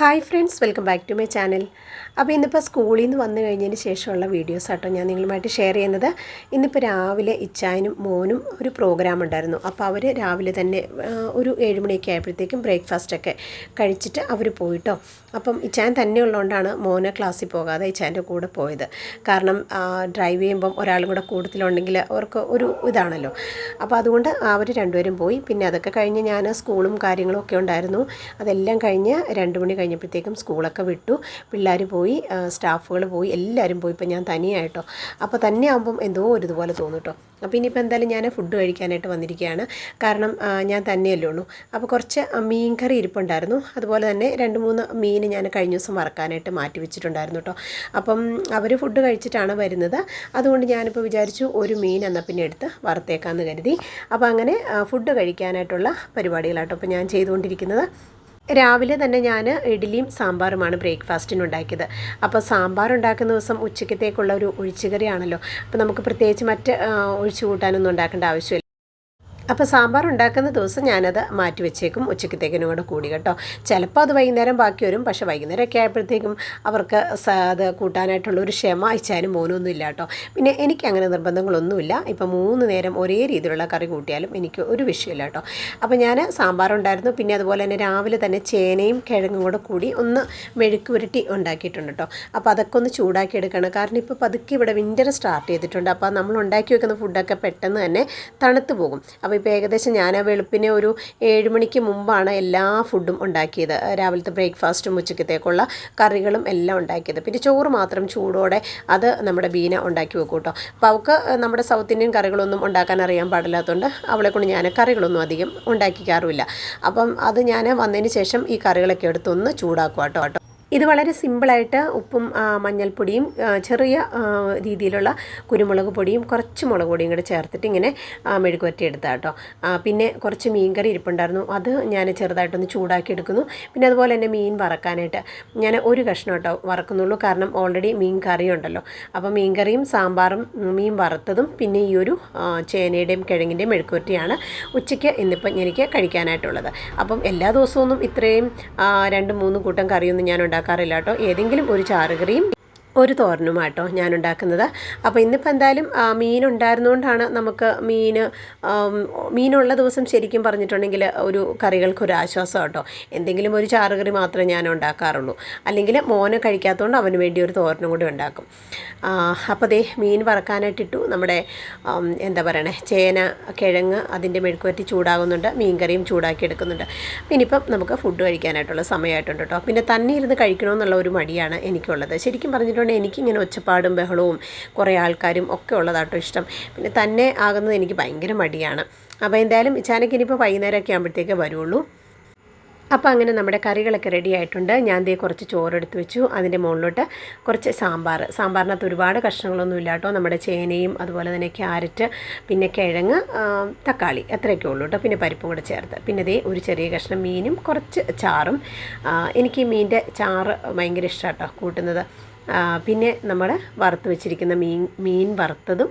Hi friends welcome back to my channel അപ്പോൾ ഇന്നിപ്പോൾ സ്കൂളിൽ നിന്ന് വന്നു കഴിഞ്ഞതിന് ശേഷമുള്ള വീഡിയോസ് ആട്ടോ ഞാൻ നിങ്ങളുമായിട്ട് ഷെയർ ചെയ്യുന്നത്. ഇന്നിപ്പോൾ രാവിലെ ഇച്ചായനും മോനും ഒരു പ്രോഗ്രാം ഉണ്ടായിരുന്നു. അപ്പോൾ അവർ രാവിലെ തന്നെ ഒരു ഏഴുമണിയൊക്കെ ആയപ്പോഴത്തേക്കും ബ്രേക്ക്ഫാസ്റ്റൊക്കെ കഴിച്ചിട്ട് അവർ പോയിട്ടോ. അപ്പം ഇച്ചായൻ തന്നെ ഉള്ളതുകൊണ്ടാണ് മോന് ക്ലാസ്സിൽ പോകാതെ ഇച്ചായന്റെ കൂടെ പോയത്. കാരണം ഡ്രൈവ് ചെയ്യുമ്പം ഒരാളും കൂടെ കൂടുതലുണ്ടെങ്കിൽ അവർക്ക് ഒരു ഇതാണല്ലോ. അപ്പോൾ അതുകൊണ്ട് അവർ രണ്ടുപേരും പോയി. പിന്നെ അതൊക്കെ കഴിഞ്ഞ് ഞാൻ സ്കൂളും കാര്യങ്ങളും ഒക്കെ ഉണ്ടായിരുന്നു. അതെല്ലാം കഴിഞ്ഞ് രണ്ട് മണി കഴിഞ്ഞപ്പോഴത്തേക്കും സ്കൂളൊക്കെ വിട്ടു. പിള്ളേർ പോയി സ്റ്റാഫുകൾ പോയി എല്ലാവരും പോയി. ഇപ്പം ഞാൻ തനിയായിട്ടോ. അപ്പോൾ തന്നെ ആകുമ്പം എന്തോ ഒരു ഇതുപോലെ തോന്നും കേട്ടോ അപ്പോൾ ഇനിയിപ്പോൾ എന്തായാലും ഞാൻ ഫുഡ് കഴിക്കാനായിട്ട് വന്നിരിക്കുകയാണ്. കാരണം ഞാൻ തന്നെയല്ലേ ഉള്ളൂ. അപ്പോൾ കുറച്ച് മീൻ കറി ഇരിപ്പുണ്ടായിരുന്നു. അതുപോലെ തന്നെ രണ്ട് മൂന്ന് മീൻ ഞാൻ കഴിഞ്ഞ ദിവസം വറക്കാനായിട്ട് മാറ്റി വെച്ചിട്ടുണ്ടായിരുന്നു കേട്ടോ. അപ്പം അവർ ഫുഡ് കഴിച്ചിട്ടാണ് വരുന്നത്. അതുകൊണ്ട് ഞാനിപ്പോൾ വിചാരിച്ചു ഒരു മീൻ എന്നാൽ പിന്നെ എടുത്ത് വറുത്തേക്കാമെന്ന് കരുതി. അപ്പോൾ അങ്ങനെ ഫുഡ് കഴിക്കാനായിട്ടുള്ള പരിപാടികളാട്ടോ അപ്പോൾ ഞാൻ ചെയ്തുകൊണ്ടിരിക്കുന്നത്. രാവിലെ തന്നെ ഞാൻ ഇഡ്ഡലിയും സാമ്പാറുമാണ് ബ്രേക്ക്ഫാസ്റ്റിന് ഉണ്ടാക്കിയത് അപ്പോൾ സാമ്പാർ ഉണ്ടാക്കുന്ന ദിവസം ഉച്ചക്കത്തേക്കുള്ള ഒരു ഒഴിച്ചുകറിയാണല്ലോ. അപ്പോൾ നമുക്ക് പ്രത്യേകിച്ച് മറ്റ് ഒഴിച്ചു കൂട്ടാനൊന്നും ഉണ്ടാക്കേണ്ട ആവശ്യമില്ല. അപ്പോൾ സാമ്പാർ ഉണ്ടാക്കുന്ന ദിവസം ഞാനത് മാറ്റി വെച്ചേക്കും ഉച്ചക്കത്തേക്കിനും കൂടെ കൂടി കേട്ടോ. ചിലപ്പോൾ അത് വൈകുന്നേരം ബാക്കി വരും. പക്ഷേ വൈകുന്നേരമൊക്കെ ആയപ്പോഴത്തേക്കും അവർക്ക് അത് കൂട്ടാനായിട്ടുള്ള ഒരു ക്ഷമ അയച്ചാലും മോനൊന്നും ഇല്ല കേട്ടോ. പിന്നെ എനിക്ക് അങ്ങനെ നിർബന്ധങ്ങളൊന്നുമില്ല. ഇപ്പം മൂന്ന് നേരം ഒരേ രീതിയിലുള്ള കറി കൂട്ടിയാലും എനിക്ക് ഒരു വിഷയമില്ല കേട്ടോ. അപ്പോൾ ഞാൻ സാമ്പാർ ഉണ്ടായിരുന്നു. പിന്നെ അതുപോലെ തന്നെ രാവിലെ തന്നെ ചേനയും കിഴങ്ങും കൂടെ കൂടി ഒന്ന് മെഴുക്ക് പുരട്ടി ഉണ്ടാക്കിയിട്ടുണ്ട് കേട്ടോ. അപ്പോൾ അതൊക്കെ ഒന്ന് ചൂടാക്കി എടുക്കണം കാരണം ഇപ്പോൾ പതുക്കെ ഇവിടെ വിന്റർ സ്റ്റാർട്ട് ചെയ്തിട്ടുണ്ട്. അപ്പോൾ നമ്മൾ ഉണ്ടാക്കി വെക്കുന്ന ഫുഡൊക്കെ പെട്ടെന്ന് തന്നെ തണുത്ത് പോകും. അപ്പോൾ ഇപ്പോൾ ഏകദേശം ഞാൻ വെളുപ്പിനെ ഒരു ഏഴ് മണിക്ക് മുമ്പാണ് എല്ലാ ഫുഡും ഉണ്ടാക്കിയത്. രാവിലത്തെ ബ്രേക്ക്ഫാസ്റ്റും ഉച്ചക്കത്തേക്കുള്ള കറികളും എല്ലാം ഉണ്ടാക്കിയത്. പിന്നെ ചോറ് മാത്രം ചൂടോടെ അത് നമ്മുടെ ബീന ഉണ്ടാക്കി വെക്കും കേട്ടോ. അപ്പോൾ അവൾക്ക് നമ്മുടെ സൗത്ത് ഇന്ത്യൻ കറികളൊന്നും ഉണ്ടാക്കാൻ അറിയാൻ പാടില്ലാത്തതുകൊണ്ട് അവളെ കൊണ്ട് ഞാൻ കറികളൊന്നും അധികം ഉണ്ടാക്കിക്കാറുമില്ല. അപ്പം അത് ഞാൻ വന്നതിന് ശേഷം ഈ കറികളൊക്കെ എടുത്തൊന്ന് ചൂടാക്കുക കേട്ടോ. ഇത് വളരെ സിമ്പിളായിട്ട് ഉപ്പും മഞ്ഞൾപ്പൊടിയും ചെറിയ രീതിയിലുള്ള കുരുമുളക് പൊടിയും കുറച്ച് മുളക് പൊടിയും കൂടെ ചേർത്തിട്ട് ഇങ്ങനെ മെഴുക്ക് വറ്റി എടുത്താൽ കേട്ടോ പിന്നെ കുറച്ച് മീൻ കറി ഇരിപ്പുണ്ടായിരുന്നു. അത് ഞാൻ ചെറുതായിട്ടൊന്ന് ചൂടാക്കി എടുക്കുന്നു പിന്നെ അതുപോലെ തന്നെ മീൻ വറക്കാനായിട്ട് ഞാൻ ഒരു കഷ്ണം കേട്ടോ വറക്കുന്നുള്ളൂ. കാരണം ഓൾറെഡി മീൻ കറി ഉണ്ടല്ലോ. അപ്പോൾ മീൻ കറിയും സാമ്പാറും മീൻ വറുത്തതും പിന്നെ ഈ ഒരു ചേനയുടെയും കിഴങ്ങിന്റെയും മെഴുക്ക് വറ്റിയാണ് ഉച്ചയ്ക്ക് ഇന്നിപ്പം എനിക്ക് കഴിക്കാനായിട്ടുള്ളത്. അപ്പം എല്ലാ ദിവസവും ഇത്രയും രണ്ട് മൂന്ന് കൂട്ടം കറിയൊന്നും ഞാൻ ഉണ്ടാക്കാറില്ല കേട്ടോ. ഏതെങ്കിലും ഒരു ചാറുകറിയും ഒരു തോരനുമാട്ടോ ഞാനുണ്ടാക്കുന്നത്. അപ്പോൾ ഇന്നിപ്പോൾ എന്തായാലും മീൻ ഉണ്ടായിരുന്നുകൊണ്ടാണ് നമുക്ക് മീൻ മീനുള്ള ദിവസം ശരിക്കും പറഞ്ഞിട്ടുണ്ടെങ്കിൽ ഒരു കറികൾക്ക് ഒരു ആശ്വാസം കേട്ടോ എന്തെങ്കിലും ഒരു ചാറുകറി മാത്രമേ ഞാൻ ഉണ്ടാക്കാറുള്ളൂ അല്ലെങ്കിൽ മോനെ കഴിക്കാത്തതുകൊണ്ട് അവന് വേണ്ടി ഒരു തോരനും കൂടി ഉണ്ടാക്കും. അപ്പോൾ ദേ മീൻ വറക്കാനായിട്ടിട്ടു നമ്മുടെ എന്താ പറയണേ ചേന കിഴങ്ങ് അതിന്റെ മെഴുക്കുവരട്ടി ചൂടാകുന്നുണ്ട്. മീൻകറിയും ചൂടാക്കി എടുക്കുന്നുണ്ട് പിന്നെ ഇപ്പം നമുക്ക് ഫുഡ് കഴിക്കാനായിട്ടുള്ള സമയമായിട്ടുണ്ട് കേട്ടോ. പിന്നെ തന്നെ ഇരുന്ന് കഴിക്കണമെന്നുള്ള ഒരു മടിയാണ് എനിക്കുള്ളത്. ശരിക്കും പറഞ്ഞിട്ടുണ്ടെങ്കിൽ എനിക്കിങ്ങനെ ഒച്ചപ്പാടും ബഹളവും കുറേ ആൾക്കാരും ഒക്കെ ഉള്ളതാട്ടോ ഇഷ്ടം. പിന്നെ തന്നെ ആകുന്നത് എനിക്ക് ഭയങ്കര മടിയാണ്. അപ്പോൾ എന്തായാലും ഇച്ചാനക്ക് ഇനിയിപ്പോൾ വൈകുന്നേരമൊക്കെ ആകുമ്പോഴത്തേക്കേ വരുള്ളൂ. അപ്പോൾ അങ്ങനെ നമ്മുടെ കറികളൊക്കെ റെഡി ആയിട്ടുണ്ട്. ഞാൻ ദേ കുറച്ച് ചോറെടുത്ത് വെച്ചു. അതിന്റെ മുകളിലോട്ട് കുറച്ച് സാമ്പാർ. സാമ്പാറിനകത്ത് ഒരുപാട് കഷ്ണങ്ങളൊന്നും ഇല്ല കേട്ടോ. നമ്മുടെ ചേനയും അതുപോലെ തന്നെ ക്യാരറ്റ് പിന്നെ കിഴങ്ങ് തക്കാളി അത്രയൊക്കെ ഉള്ളൂ കേട്ടോ. പിന്നെ പരിപ്പും കൂടെ ചേർത്ത്. പിന്നെ ദേ ഒരു ചെറിയ കഷ്ണം മീനും കുറച്ച് ചാറും. എനിക്ക് ഈ മീനിന്റെ ചാറ് ഭയങ്കര ഇഷ്ടമാണ് കേട്ടോ കൂട്ടുന്നത്. പിന്നെ നമ്മൾ വറുത്ത് വെച്ചിരിക്കുന്ന മീൻ മീൻ വറുത്തതും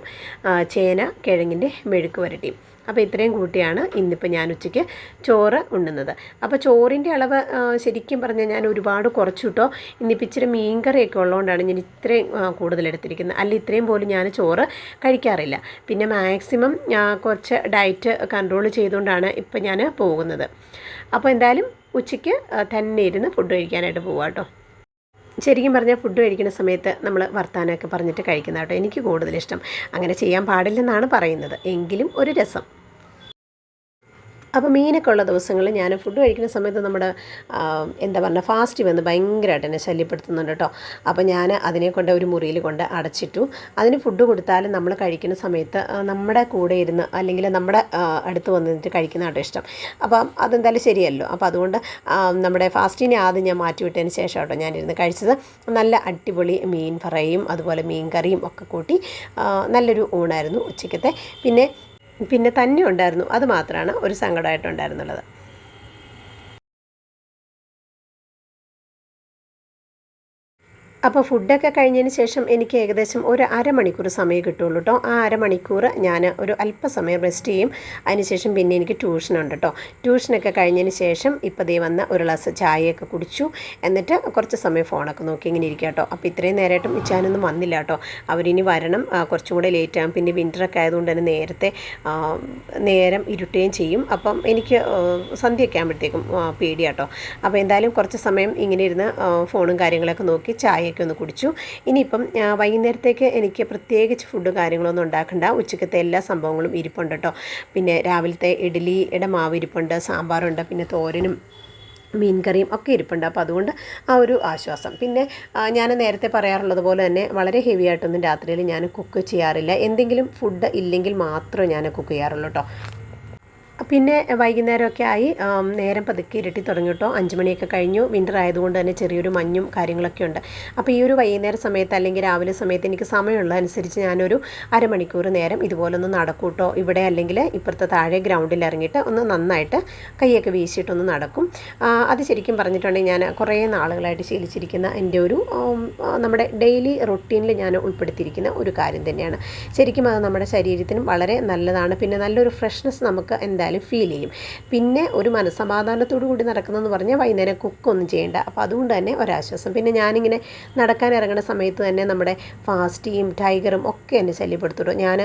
ചേന കിഴങ്ങിന്റെ മെഴുക്ക് വരട്ടിയും. അപ്പോൾ ഇത്രയും കൂട്ടിയാണ് ഇന്നിപ്പോൾ ഞാൻ ഉച്ചയ്ക്ക് ചോറ് ഉണ്ണുന്നത്. അപ്പോൾ ചോറിന്റെ അളവ് ശരിക്കും പറഞ്ഞാൽ ഞാൻ ഒരുപാട് കുറച്ചു കിട്ടോ ഇന്നിപ്പോൾ ഇച്ചിരി മീൻ കറിയൊക്കെ ഉള്ളതുകൊണ്ടാണ് ഞാൻ ഇത്രയും കൂടുതൽ എടുത്തിരിക്കുന്നത്. അല്ല ഇത്രയും പോലും ഞാൻ ചോറ് കഴിക്കാറില്ല. പിന്നെ മാക്സിമം കുറച്ച് ഡയറ്റ് കൺട്രോൾ ചെയ്തുകൊണ്ടാണ് ഇപ്പോൾ ഞാൻ പോകുന്നത്. അപ്പോൾ എന്തായാലും ഉച്ചയ്ക്ക് തന്നെ ഇരുന്ന് ഫുഡ് കഴിക്കാനായിട്ട് പോവാം ശരിക്കും പറഞ്ഞാൽ ഫുഡ് കഴിക്കുന്ന സമയത്ത് നമ്മൾ വർത്താനമൊക്കെ പറഞ്ഞിട്ട് കഴിക്കുന്ന കേട്ടോ എനിക്ക് കൂടുതലിഷ്ടം. അങ്ങനെ ചെയ്യാൻ പാടില്ലെന്നാണ് പറയുന്നത്. എങ്കിലും ഒരു രസം. അപ്പോൾ മീനൊക്കെ ഉള്ള ദിവസങ്ങളിൽ ഞാൻ ഫുഡ് കഴിക്കുന്ന സമയത്ത് നമ്മുടെ എന്താ പറയുക ഫാസ്റ്റ് വന്ന് ഭയങ്കരമായിട്ട് എന്നെ ശല്യപ്പെടുത്തുന്നുണ്ട് കേട്ടോ അപ്പോൾ ഞാൻ അതിനെ കൊണ്ട് ഒരു മുറിയിൽ കൊണ്ട് അടച്ചിട്ടു. അതിന് ഫുഡ് കൊടുത്താലും നമ്മൾ കഴിക്കുന്ന സമയത്ത് നമ്മുടെ കൂടെ ഇരുന്ന് അല്ലെങ്കിൽ നമ്മുടെ അടുത്ത് വന്നിട്ട് കഴിക്കുന്ന കേട്ടോ ഇഷ്ടം. അപ്പം അതെന്തായാലും ശരിയല്ലോ. അപ്പോൾ അതുകൊണ്ട് നമ്മുടെ ഫാസ്റ്റിനെ ആദ്യം ഞാൻ മാറ്റി വിട്ടതിന് ശേഷം കേട്ടോ ഞാനിരുന്ന് കഴിച്ചത്. നല്ല അടിപൊളി മീൻ ഫ്രൈയും അതുപോലെ മീൻ കറിയും ഒക്കെ കൂട്ടി നല്ലൊരു ഊണായിരുന്നു ഉച്ചയ്ക്കത്തെ പിന്നെ പിന്നെ തന്നെ ഉണ്ടായിരുന്നു. അത് മാത്രമാണ് ഒരു സങ്കടമായിട്ടുണ്ടായിരുന്നുള്ളത് അപ്പോൾ ഫുഡൊക്കെ കഴിഞ്ഞതിന് ശേഷം എനിക്ക് ഏകദേശം ഒരു അരമണിക്കൂർ സമയം കിട്ടുള്ളൂ കേട്ടോ ആ അരമണിക്കൂർ ഞാൻ ഒരു അല്പസമയം റെസ്റ്റ് ചെയ്യും. അതിനുശേഷം പിന്നെ എനിക്ക് ട്യൂഷനുണ്ട് കേട്ടോ ട്യൂഷനൊക്കെ കഴിഞ്ഞതിന് ശേഷം ഇപ്പോൾ ദേ വന്ന ഒരു ഗ്ലാസ് ചായയൊക്കെ കുടിച്ചു. എന്നിട്ട് കുറച്ച് സമയം ഫോണൊക്കെ നോക്കി ഇങ്ങനെ ഇരിക്കുക കേട്ടോ അപ്പോൾ ഇത്രയും നേരമായിട്ടും ഇച്ചാനൊന്നും വന്നില്ല കേട്ടോ അവരിനി വരണം. കുറച്ചും കൂടെ ലേറ്റ് ആകും പിന്നെ വിന്ററൊക്കെ ആയതുകൊണ്ട് തന്നെ നേരത്തെ നേരം ഇരുട്ടുകയും ചെയ്യും. അപ്പം എനിക്ക് സന്ധ്യയൊക്കെ ആകുമ്പോഴത്തേക്കും പേടിയാട്ടോ അപ്പോൾ എന്തായാലും കുറച്ച് സമയം ഇങ്ങനെ ഇരുന്ന് ഫോണും കാര്യങ്ങളൊക്കെ നോക്കി ചായയൊക്കെ ഒന്ന് കുടിച്ചു. ഇനിയിപ്പം വൈകുന്നേരത്തേക്ക് എനിക്ക് പ്രത്യേകിച്ച് ഫുഡ് കാര്യങ്ങളൊന്നും ഉണ്ടാക്കണ്ട. ഉച്ചക്കത്തെ എല്ലാ സംഭവങ്ങളും ഇരിപ്പുണ്ട് കേട്ടോ. പിന്നെ രാവിലത്തെ ഇഡ്ഡലിയുടെ മാവ് ഇരിപ്പുണ്ട് സാമ്പാറുണ്ട് പിന്നെ തോരനും മീൻ കറിയും ഒക്കെ ഇരിപ്പുണ്ട്. അപ്പോൾ അതുകൊണ്ട് ആ ഒരു ആശ്വാസം. പിന്നെ ഞാൻ നേരത്തെ പറയാറുള്ളത് പോലെ തന്നെ വളരെ ഹെവി ആയിട്ടൊന്നും രാത്രിയിൽ ഞാൻ കുക്ക് ചെയ്യാറില്ല. എന്തെങ്കിലും ഫുഡ് ഇല്ലെങ്കിൽ മാത്രമേ ഞാൻ കുക്ക് ചെയ്യാറുള്ളൂ കേട്ടോ. പിന്നെ വൈകുന്നേരമൊക്കെ ആയി നേരം പതുക്കെ ഇരട്ടി തുടങ്ങി കേട്ടോ. അഞ്ച് മണിയൊക്കെ കഴിഞ്ഞു. വിന്റർ ആയതുകൊണ്ട് തന്നെ ചെറിയൊരു മഞ്ഞും കാര്യങ്ങളൊക്കെ ഉണ്ട്. അപ്പോൾ ഈ ഒരു വൈകുന്നേര സമയത്ത് അല്ലെങ്കിൽ രാവിലെ സമയത്ത് എനിക്ക് സമയമുള്ള അനുസരിച്ച് ഞാനൊരു അരമണിക്കൂർ നേരം ഇതുപോലൊന്ന് ഒന്ന് നടക്കൂട്ടോ ഇവിടെ അല്ലെങ്കിൽ ഇപ്പുറത്തെ താഴെ ഗ്രൗണ്ടിൽ ഇറങ്ങിയിട്ട് ഒന്ന് നന്നായിട്ട് കൈയൊക്കെ വീശിയിട്ടൊന്ന് നടക്കും. അത് ശരിക്കും പറഞ്ഞിട്ടുണ്ടെങ്കിൽ ഞാൻ കുറേ നാളുകളായിട്ട് ശീലിച്ചിരിക്കുന്ന എന്റെ ഒരു നമ്മുടെ ഡെയിലി റൊട്ടീനിൽ ഞാൻ ഉൾപ്പെടുത്തിയിരിക്കുന്ന ഒരു കാര്യം തന്നെയാണ്. ശരിക്കും അത് നമ്മുടെ ശരീരത്തിനും വളരെ നല്ലതാണ്. പിന്നെ നല്ലൊരു ഫ്രഷ്നെസ് നമുക്ക് എന്തായാലും ഫീൽ ചെയ്യും. പിന്നെ ഒരു മനസ്സമാധാനത്തോടു കൂടി നടക്കുന്നതെന്ന് പറഞ്ഞാൽ വൈകുന്നേരം കുക്കൊന്നും ചെയ്യേണ്ട. അപ്പോൾ അതുകൊണ്ട് തന്നെ ഒരാശ്വാസം. പിന്നെ ഞാനിങ്ങനെ നടക്കാൻ ഇറങ്ങുന്ന സമയത്ത് തന്നെ നമ്മുടെ ഫാസ്റ്റിയും ടൈഗറും ഒക്കെ എന്നെ ശല്യപ്പെടുത്തുള്ളൂ ഞാൻ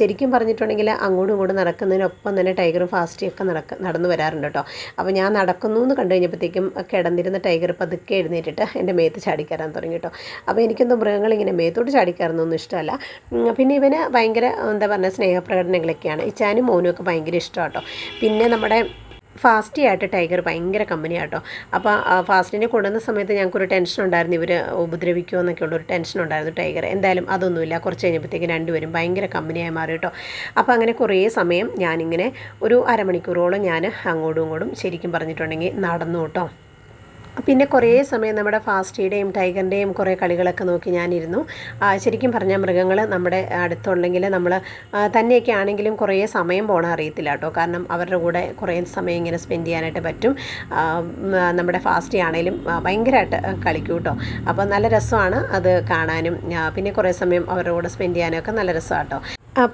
ശരിക്കും പറഞ്ഞിട്ടുണ്ടെങ്കിൽ അങ്ങോട്ടും ഇങ്ങോട്ടും നടക്കുന്നതിനൊപ്പം തന്നെ ടൈഗറും ഫാസ്റ്റിയും ഒക്കെ നടക്ക നടന്നു വരാറുണ്ട് കേട്ടോ. അപ്പോൾ ഞാൻ നടക്കുന്നു എന്ന് കണ്ടു കഴിഞ്ഞപ്പോഴത്തേക്കും കിടന്നിരുന്ന ടൈഗർ പതുക്കെ എഴുന്നേറ്റിട്ട് എന്റെ മേത്ത് ചാടിക്കയറാൻ തുടങ്ങി കേട്ടോ. അപ്പോൾ മൃഗങ്ങൾ മൃഗങ്ങളിങ്ങനെ മേത്തോട്ട് ചാടിക്കയറുന്നൊന്നും ഇഷ്ടമല്ല. പിന്നെ ഇവന് ഭയങ്കര എന്താ പറയുക സ്നേഹപ്രകടനങ്ങളൊക്കെയാണ്. ഇച്ചാനും മോനും ഒക്കെ ഭയങ്കര ഇഷ്ടമാണ് കേട്ടോ പിന്നെ നമ്മുടെ ഫാസ്റ്റി ആയിട്ട് ടൈഗർ ഭയങ്കര കമ്പനിയാട്ടോ. അപ്പോൾ ആ ഫാസ്റ്റിനെ കൊണ്ടുവന്ന സമയത്ത് ഞങ്ങൾക്കൊരു ടെൻഷൻ ഉണ്ടായിരുന്നു. ഇവർ ഉപദ്രവിക്കുമോ എന്നൊക്കെ ഉള്ളൊരു ടെൻഷൻ ഉണ്ടായിരുന്നു ടൈഗർ. എന്തായാലും അതൊന്നുമില്ല. കുറച്ച് കഴിഞ്ഞപ്പോഴത്തേക്കും രണ്ടുപേരും ഭയങ്കര കമ്പനിയായി മാറി കേട്ടോ. അപ്പോൾ അങ്ങനെ കുറേ സമയം ഞാനിങ്ങനെ ഒരു അരമണിക്കൂറോളം ഞാൻ അങ്ങോട്ടും ഇങ്ങോട്ടും ശരിക്കും പറഞ്ഞിട്ടുണ്ടെങ്കിൽ നടന്നു കേട്ടോ. പിന്നെ കുറേ സമയം നമ്മുടെ ഫാസ്റ്റിയുടെയും ടൈഗറിന്റെയും കുറേ കളികളൊക്കെ നോക്കി ഞാനിരുന്നു. ശരിക്കും പറഞ്ഞാൽ മൃഗങ്ങൾ നമ്മുടെ അടുത്തുണ്ടെങ്കിൽ നമ്മൾ തന്നെയൊക്കെ ആണെങ്കിലും കുറേ സമയം പോകണം അറിയത്തില്ല കേട്ടോ. കാരണം അവരുടെ കൂടെ കുറേ സമയം ഇങ്ങനെ സ്പെൻഡ് ചെയ്യാനായിട്ട് പറ്റും. നമ്മുടെ ഫാസ്റ്റി ആണെങ്കിലും ഭയങ്കരമായിട്ട് കളിക്കും കേട്ടോ. അപ്പോൾ നല്ല രസമാണ് അത് കാണാനും. പിന്നെ കുറേ സമയം അവരുടെ കൂടെ സ്പെൻഡ് ചെയ്യാനും ഒക്കെ നല്ല രസമാണ് കേട്ടോ.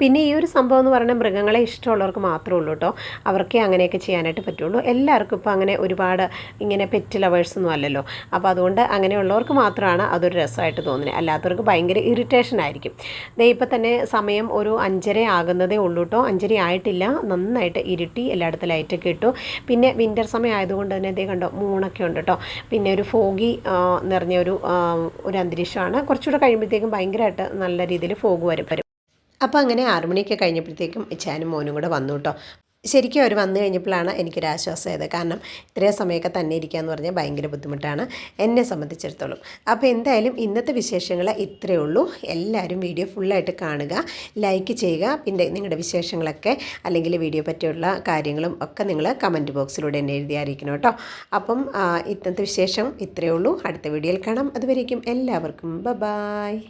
പിന്നെ ഈ ഒരു സംഭവം എന്ന് പറഞ്ഞാൽ മൃഗങ്ങളെ ഇഷ്ടമുള്ളവർക്ക് മാത്രമേ ഉള്ളൂ കേട്ടോ. അവർക്കേ അങ്ങനെയൊക്കെ ചെയ്യാനായിട്ട് പറ്റുള്ളൂ. എല്ലാവർക്കും ഇപ്പോൾ അങ്ങനെ ഒരുപാട് ഇങ്ങനെ പെറ്റ് ലവേഴ്സ് ഒന്നും അല്ലല്ലോ. അപ്പോൾ അതുകൊണ്ട് അങ്ങനെയുള്ളവർക്ക് മാത്രമാണ് അതൊരു രസമായിട്ട് തോന്നുന്നത്. അല്ലാത്തവർക്ക് ഭയങ്കര ഇറിറ്റേഷൻ ആയിരിക്കും. ദേ ഇപ്പോൾ തന്നെ സമയം ഒരു അഞ്ചര ആകുന്നതേ ഉള്ളൂ കേട്ടോ. അഞ്ചര ആയിട്ടില്ല. നന്നായിട്ട് ഇരുട്ടി എല്ലായിടത്തും ലൈറ്റൊക്കെ ഇട്ടു. പിന്നെ വിന്റർ സമയം ആയതുകൊണ്ട് തന്നെ ഇതേ കണ്ടോ മൂണൊക്കെ ഉണ്ട് കേട്ടോ. പിന്നെ ഒരു ഫോഗി നിറഞ്ഞ ഒരു ഒരു അന്തരീക്ഷമാണ്. കുറച്ചുകൂടെ കഴിയുമ്പോഴത്തേക്കും ഭയങ്കരമായിട്ട് നല്ല രീതിയിൽ ഫോഗ് വരും. അപ്പോൾ അങ്ങനെ ആറുമണിയൊക്കെ കഴിഞ്ഞപ്പോഴത്തേക്കും ഇച്ചാനും മോനും കൂടെ വന്നു കേട്ടോ. ശരിക്കും അവർ വന്നു കഴിഞ്ഞപ്പോഴാണ് എനിക്കൊരാശ്വാസമായത് കാരണം ഇത്രയും സമയമൊക്കെ തന്നെ ഇരിക്കുക എന്ന് പറഞ്ഞാൽ ഭയങ്കര ബുദ്ധിമുട്ടാണ്. എന്നെ സംബന്ധിച്ചിടത്തോളം. അപ്പോൾ എന്തായാലും ഇന്നത്തെ വിശേഷങ്ങൾ ഇത്രയേ ഉള്ളൂ. എല്ലാവരും വീഡിയോ ഫുള്ളായിട്ട് കാണുക ലൈക്ക് ചെയ്യുക പിന്നെ നിങ്ങളുടെ വിശേഷങ്ങളൊക്കെ അല്ലെങ്കിൽ വീഡിയോ പറ്റിയുള്ള കാര്യങ്ങളും ഒക്കെ നിങ്ങൾ കമന്റ് ബോക്സിലൂടെ എന്നെ എഴുതി അറിയിക്കണം കേട്ടോ. അപ്പം ഇന്നത്തെ വിശേഷം ഇത്രയേ ഉള്ളൂ. അടുത്ത വീഡിയോയിൽ കാണാം. അതുവരേക്കും എല്ലാവർക്കും ബ ബായ്